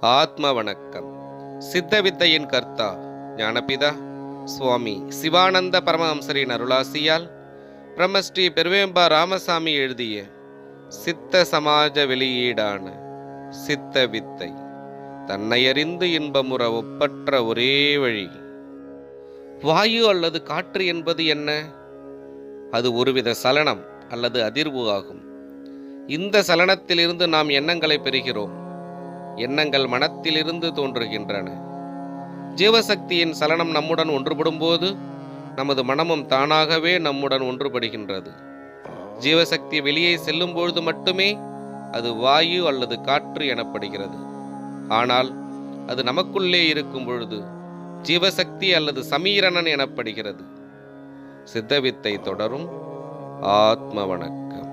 ஆத்ம வணக்கம் சித்த வித்தையின் கர்த்தா ஞானபிதா சுவாமி சிவானந்த பரமஹம்சரின் அருளாசியால் பிரம்மஸ்ரீ பெருவேம்பா ராமசாமி எழுதிய சித்த சமாஜ வெளியீடான சித்த வித்தை தன்னையறிந்து இன்பமுற ஒப்பற்ற ஒரே வழி. வாயு அல்லது காற்று என்பது என்ன? அது ஒருவித சலனம் அல்லது அதிர்வு ஆகும். இந்த சலனத்திலிருந்து நாம் எண்ணங்களை பெறுகிறோம். எண்ணங்கள் மனத்திலிருந்து தோன்றுகின்றன. ஜீவசக்தியின் சலனம் நம்முடன் ஒன்றுபடும்போது நமது மனமும் தானாகவே நம்முடன் ஒன்றுபடுகின்றது. ஜீவசக்தி வெளியே செல்லும் பொழுது மட்டுமே அது வாயு அல்லது காற்று எனப்படுகிறது. ஆனால் அது நமக்குள்ளே இருக்கும் பொழுது ஜீவசக்தி அல்லது சமீரணன் எனப்படுகிறது. சித்தவித்தை தொடரும். ஆத்ம வணக்கம்.